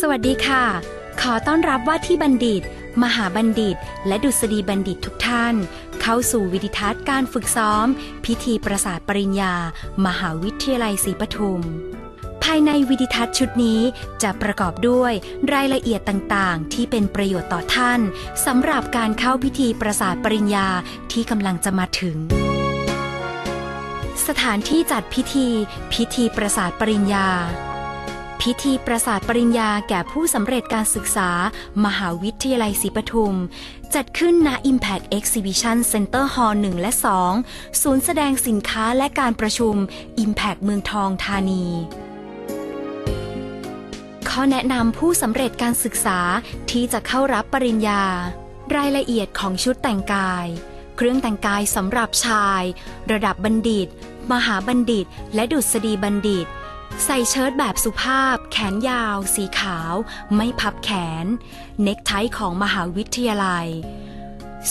สวัสดีค่ะ ขอต้อนรับว่าที่บัณฑิต มหาบัณฑิต และดุษฎีบัณฑิตทุกท่าน เข้าสู่วิดิทัศน์การฝึกซ้อม พิธีประสาทปริญญา มหาวิทยาลัยศรีปทุม ภายในวิดิทัศน์ชุดนี้จะประกอบด้วยรายละเอียดต่างๆ ที่เป็นประโยชน์ต่อท่านสำหรับการเข้าพิธีประสาทปริญญาที่กำลังจะมาถึงสถานที่จัดพิธี พิธีประสาทปริญญา พิธีประสาทปริญญาแก่ผู้สำเร็จการศึกษา มหาวิทยาลัยศรีปทุม จัดขึ้นณ Impact Exhibition Center Hall 1 และ 2 ศูนย์แสดงสินค้าและการประชุม Impact เมืองทองธานีข้อแนะนำผู้สำเร็จการศึกษาที่จะเข้ารับปริญญา รายละเอียดของชุดแต่งกาย เครื่องแต่งกายสำหรับชาย ระดับบัณฑิต มหาบัณฑิต และดุษฎีบัณฑิต ใส่เชิ้ตแบบสุภาพ แขนยาว สีขาว ไม่พับแขน เน็กไทของมหาวิทยาลัย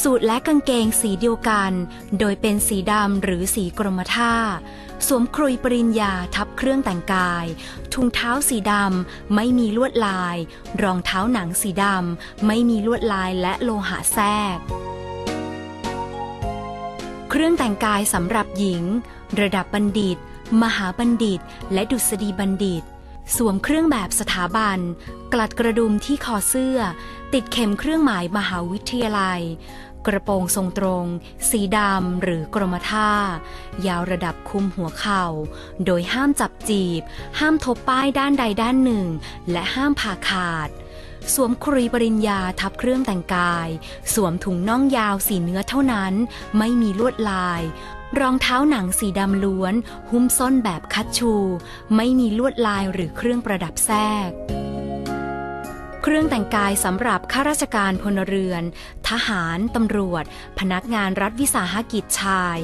สูทและกางเกงสีเดียวกัน โดยเป็นสีดำหรือสีกรมท่า สวมครุยปริญญาทับเครื่องแต่งกาย ถุงเท้าสีดำไม่มีลวดลาย รองเท้าหนังสีดำไม่มีลวดลายและโลหะแทรกเครื่องแต่งกายสำหรับหญิง ระดับบัณฑิต มหาบัณฑิต และดุษฎีบัณฑิต สวมเครื่องแบบสถาบัน กลัดกระดุมที่คอเสื้อ ติดเข็มเครื่องหมายมหาวิทยาลัย กระโปรงทรงตรง สีดำหรือกรมท่า ยาวระดับคุมหัวเข่า โดยห้ามจับจีบ ห้ามทบป้ายด้านใดด้านหนึ่ง และห้ามผ่าขาดสวมครีปริญญาทับเครื่องแต่งกาย สวมถุงน่องยาวสีเนื้อเท่านั้น ไม่มีลวดลาย รองเท้าหนังสีดำล้วน หุ้มส้นแบบคัดชู ไม่มีลวดลายหรือเครื่องประดับแทรก เครื่องแต่งกายสำหรับข้าราชการพลเรือน ทหาร ตำรวจ พนักงานรัฐวิสาหกิจชาย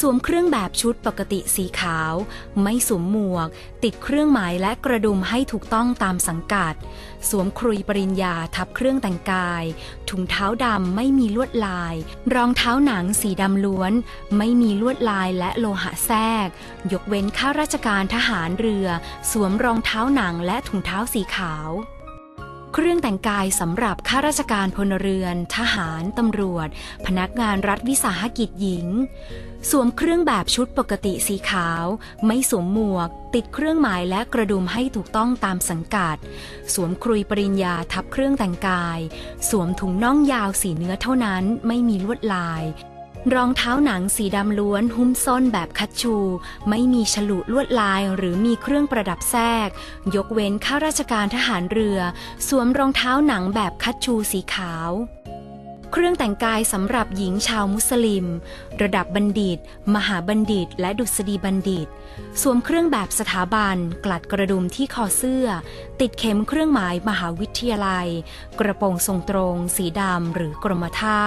สวมเครื่องแบบชุดปกติสีขาว ไม่สวมหมวก ติดเครื่องหมายและกระดุมให้ถูกต้องตามสังกัด สวมครุยปริญญาทับเครื่องแต่งกาย ถุงเท้าดำไม่มีลวดลาย รองเท้าหนังสีดำล้วน ไม่มีลวดลายและโลหะแทรก ยกเว้นข้าราชการทหารเรือ สวมรองเท้าหนังและถุงเท้าสีขาว เครื่องแต่งกายสำหรับข้าราชการพลเรือน ทหาร ตำรวจ พนักงานรัฐวิสาหกิจหญิง สวมเครื่องแบบชุดปกติสีขาว ไม่สวมหมวก ติดเครื่องหมายและกระดุมให้ถูกต้องตามสังกัด สวมครุยปริญญาทับเครื่องแต่งกาย สวมถุงน่องยาวสีเนื้อเท่านั้นไม่มีลวดลาย รองเท้าหนังสีดำล้วนหุ้มส้นแบบคัชชู ไม่มีฉลุลวดลายหรือมีเครื่องประดับแทรก ยกเว้นข้าราชการทหารเรือ สวมรองเท้าหนังแบบคัชชูสีขาว เครื่องแต่งกายสำหรับหญิงชาวมุสลิม ระดับบัณฑิต มหาบัณฑิต และดุษฎีบัณฑิต สวมเครื่องแบบสถาบัน กลัดกระดุมที่คอเสื้อ ติดเข็มเครื่องหมายมหาวิทยาลัย กระโปรงทรงตรง สีดำหรือกรมท่า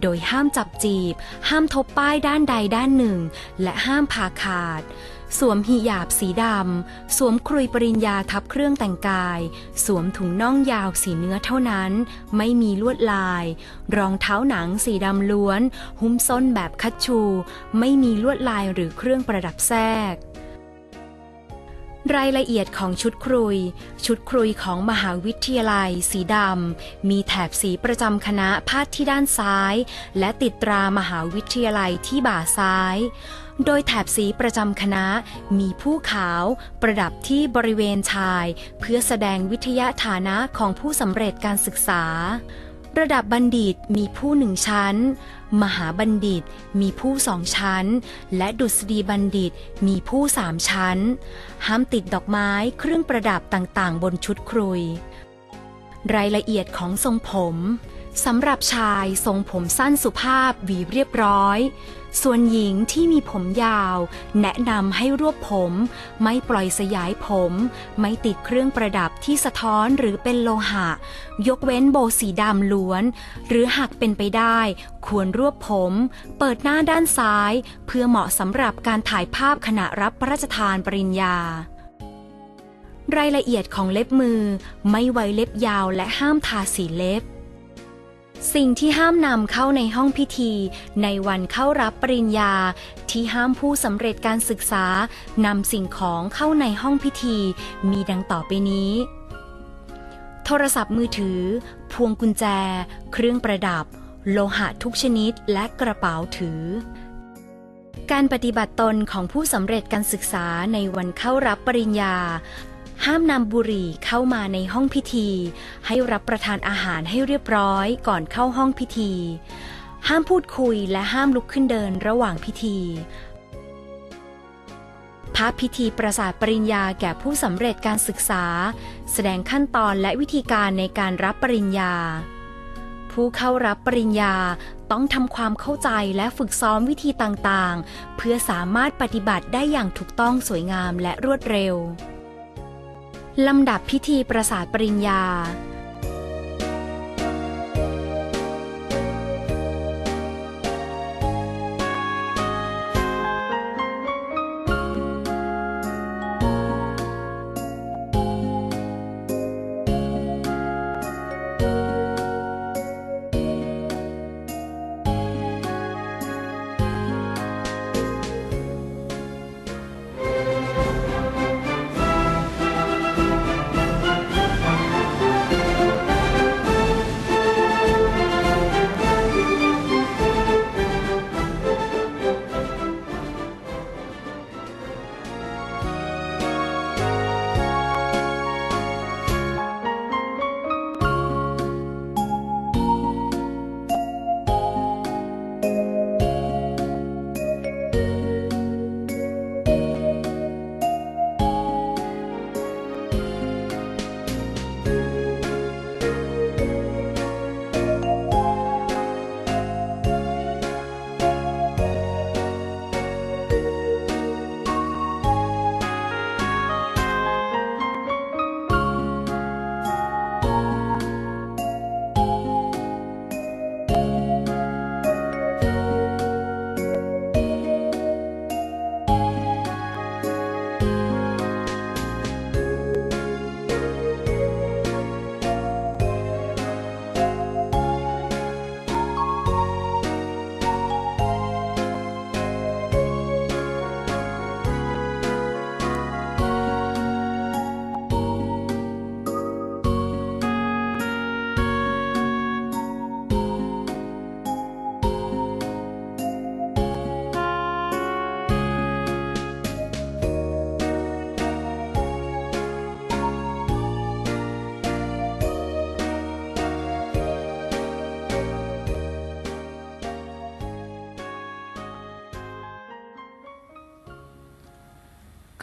โดยห้ามจับจีบ ห้ามทบป้ายด้านใดด้านหนึ่ง และห้ามผ่าขาด สวมหิญาบสีดำ สวมครุยปริญญาทับเครื่องแต่งกาย สวมถุงน่องยาวสีเนื้อเท่านั้น ไม่มีลวดลาย รองเท้าหนังสีดำล้วน หุ้มส้นแบบคัดชู ไม่มีลวดลายหรือเครื่องประดับแทรกรายละเอียดของชุดครุย ชุดครุยของมหาวิทยาลัย สีดำ มีแถบสีประจำคณะพาดที่ด้านซ้าย และติดตรามหาวิทยาลัยที่บ่าซ้าย โดยแถบสีประจำคณะมีผู้ขาวประดับที่บริเวณชาย เพื่อแสดงวิทยาฐานะของผู้สำเร็จการศึกษา ระดับบัณฑิตมีผู้หนึ่งชั้น มหาบัณฑิตมีผู้สองชั้น และดุษฎีบัณฑิตมีผู้สามชั้น ห้ามติดดอกไม้เครื่องประดับต่างๆ บนชุดครุย รายละเอียดของทรงผมสำหรับชายทรงผมสั้นสุภาพหวีเรียบร้อย ส่วนหญิงที่มีผมยาว แนะนำให้รวบผม ไม่ปล่อยสยายผม ไม่ติดเครื่องประดับที่สะท้อนหรือเป็นโลหะ ยกเว้นโบสีดำล้วน หรือหากเป็นไปได้ ควรรวบผม เปิดหน้าด้านซ้าย เพื่อเหมาะสำหรับการถ่ายภาพขณะรับพระราชทานปริญญารายละเอียดของเล็บมือ ไม่ไว้เล็บยาวและห้ามทาสีเล็บ สิ่งที่ห้ามนำเข้าในห้องพิธี ในวันเข้ารับปริญญา ที่ห้ามผู้สำเร็จการศึกษานำสิ่งของเข้าในห้องพิธี มีดังต่อไปนี้ โทรศัพท์มือถือ พวงกุญแจ เครื่องประดับ โลหะทุกชนิดและกระเป๋าถือ การปฏิบัติตนของผู้สำเร็จการศึกษาในวันเข้ารับปริญญา ห้ามนำบุหรี่เข้ามาในห้องพิธี ให้รับประทานอาหารให้เรียบร้อยก่อนเข้าห้องพิธี ห้ามพูดคุยและห้ามลุกขึ้นเดินระหว่างพิธีพระพิธีประสาทปริญญาแก่ผู้สำเร็จการศึกษา แสดงขั้นตอนและวิธีการในการรับปริญญา ผู้เข้ารับปริญญาต้องทำความเข้าใจและฝึกซ้อมวิธีต่างๆ เพื่อสามารถปฏิบัติได้อย่างถูกต้องสวยงามและรวดเร็ว ลำดับพิธีประสาทปริญญา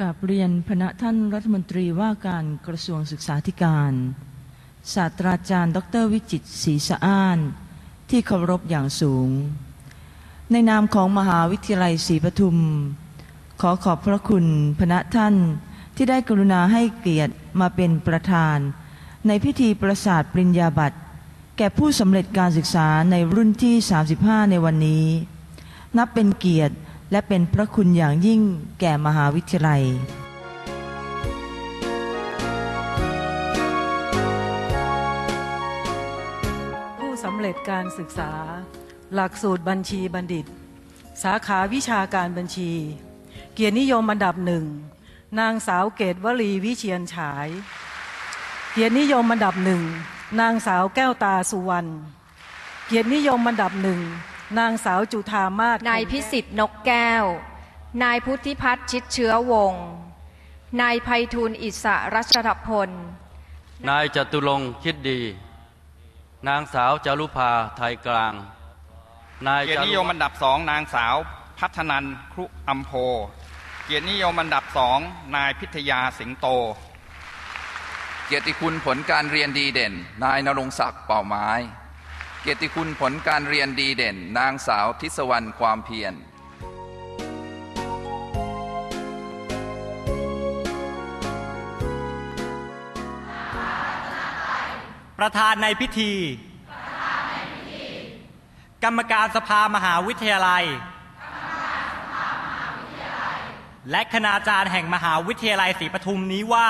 กับเรียนพระท่านรัฐมนตรีว่าการกระทรวงศึกษาธิการ ศาสตราจารย์ ดรวิจิตศรีสะอ้าน ที่เคารพอย่างสูง ในนามของมหาวิทยาลัยศรีปทุม ขอขอบพระคุณพระท่านที่ได้กรุณาให้เกียรติมาเป็นประธาน ในพิธีประสาทปริญญาบัตรแก่ผู้สำเร็จการศึกษาในรุ่นที่ 35 ในวันนี้ นับเป็นเกียรติ และเป็นพระคุณอย่างยิ่งแก่มหาวิทยาลัย ผู้สำเร็จการศึกษา หลักสูตรบัญชีบัณฑิต สาขาวิชาการบัญชี เกียรตินิยมอันดับหนึ่ง นางสาวเกตวลีวิเชียนฉาย เกียรตินิยมอันดับหนึ่ง นางสาวแก้วตาสุวรรณ เกียรตินิยมอันดับหนึ่ง นางสาวจุธามาศนายพิสิทธิ์นกแก้ว นายพุทธิพัฒน์ชิดเชื้อวงศ์นายไพฑูรย์อิสระรัชรพล นายจตุรงค์คิดดี นางสาวจารุภาไทยกลาง นายเกียรจาตินิรุยมอันดับสองนางสาวพัฒนันครุอัมโพ เกียรตินิยมอันดับสองนายพิทยาสิงโต เกียรติคุณผลการเรียนดีเด่น นายนรงศักดิ์เป่าไม้ เกียรติคุณผลการเรียนดีเด่น นางสาวทิศวรรณความเพียรประธานในพิธี กรรมการสภามหาวิทยาลัย และคณาจารย์แห่งมหาวิทยาลัยศรีปทุมนี้ว่า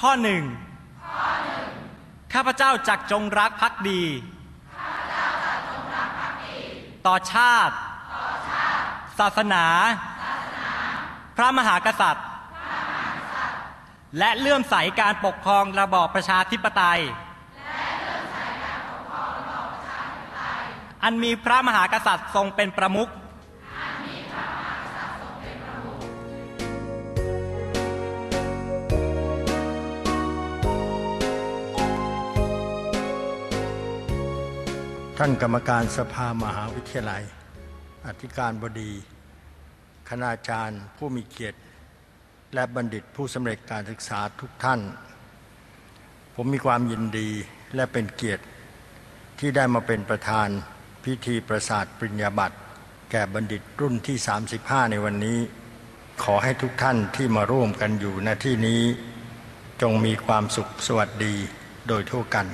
ข้อหนึ่ง ข้าพเจ้าจักจงรักภักดี ต่อชาติ ศาสนา พระมหากษัตริย์ และเลื่อมใสการปกครองระบอบประชาธิปไตย อันมีพระมหากษัตริย์ทรงเป็นประมุข ท่านกรรมการสภามหาวิทยาลัย อธิการบดี คณาจารย์ผู้มีเกียรติ และบัณฑิตผู้สำเร็จการศึกษาทุกท่าน ผมมีความยินดีและเป็นเกียรติที่ได้มาเป็นประธานพิธีประสาทปริญญาบัตรแก่บัณฑิตรุ่นที่ 35 ในวันนี้ ขอให้ทุกท่านที่มาร่วมกันอยู่ณที่นี้ จงมีความสุขสวัสดีโดยทั่วกัน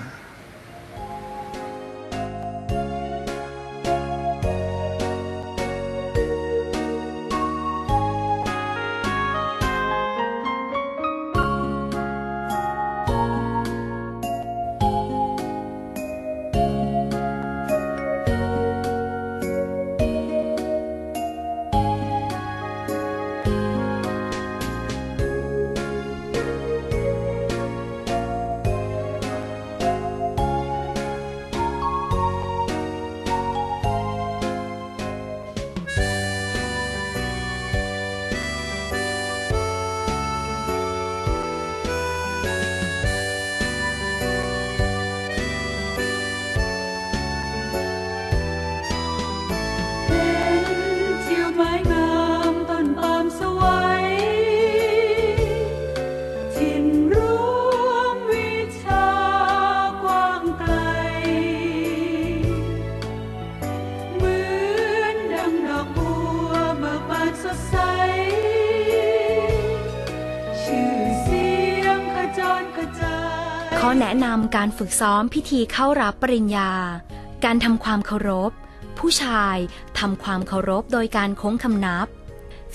ข้อแนะนำการฝึกซ้อมพิธีเข้ารับปริญญา การทำความเคารพ ผู้ชายทำความเคารพโดยการโค้งคำนับ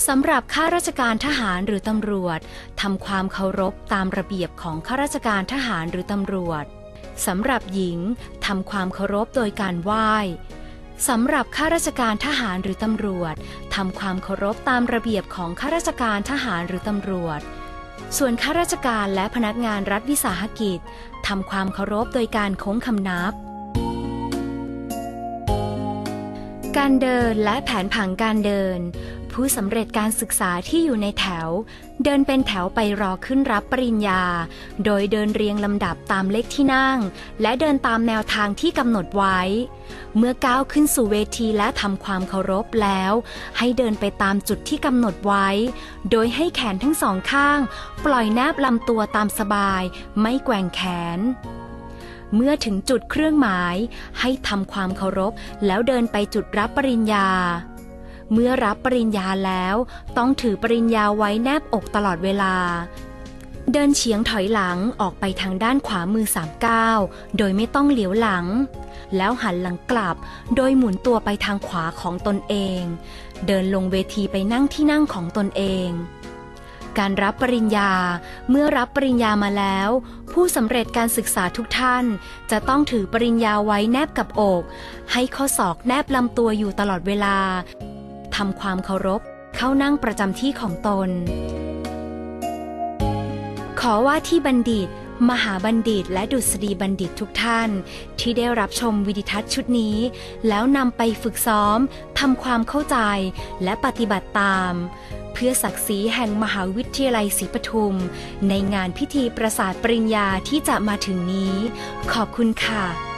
สำหรับข้าราชการทหารหรือตำรวจทำความเคารพตามระเบียบของข้าราชการทหารหรือตำรวจสำหรับหญิงทำความเคารพโดยการไหว้สำหรับข้าราชการทหารหรือตำรวจทำความเคารพตามระเบียบของข้าราชการทหารหรือตำรวจ ส่วนข้าราชการและพนักงานรัฐวิสาหกิจทำความเคารพโดยการโค้งคำนับ การเดินและแผนผังการเดิน ผู้สำเร็จการศึกษาที่อยู่ในแถว เดินเป็นแถวไปรอขึ้นรับปริญญา โดยเดินเรียงลำดับตามเลขที่นั่ง และเดินตามแนวทางที่กำหนดไว้ เมื่อก้าวขึ้นสู่เวทีและทำความเคารพแล้ว ให้เดินไปตามจุดที่กำหนดไว้ โดยให้แขนทั้งสองข้าง ปล่อยแนบลำตัวตามสบาย ไม่แกว่งแขนเมื่อถึงจุดเครื่องหมาย ให้ทำความเคารพ แล้วเดินไปจุดรับปริญญา เมื่อรับปริญญาแล้ว ต้องถือปริญญาไว้แนบอกตลอดเวลา เดินเฉียงถอยหลังออกไปทางด้านขวามือสามก้าวโดยไม่ต้องเหลียวหลัง แล้วหันหลังกลับ โดยหมุนตัวไปทางขวาของตนเอง เดินลงเวทีไปนั่งที่นั่งของตนเองการรับปริญญา เมื่อรับปริญญามาแล้ว ผู้สำเร็จการศึกษาทุกท่าน จะต้องถือปริญญาไว้แนบกับอก ให้ข้อศอกแนบลำตัวอยู่ตลอดเวลา ทำความเคารพ เข้านั่งประจำที่ของตน ขอว่าที่บัณฑิต มหาบัณฑิต และดุษฎีบัณฑิตทุกท่าน ที่ได้รับชมวิดิทัศน์ชุดนี้ แล้วนำไปฝึกซ้อมทำความเข้าใจและปฏิบัติตาม เพื่อศักดิ์ศรีแห่งมหาวิทยาลัยศรีปทุม ในงานพิธีประสาทปริญญาที่จะมาถึงนี้ ขอบคุณค่ะ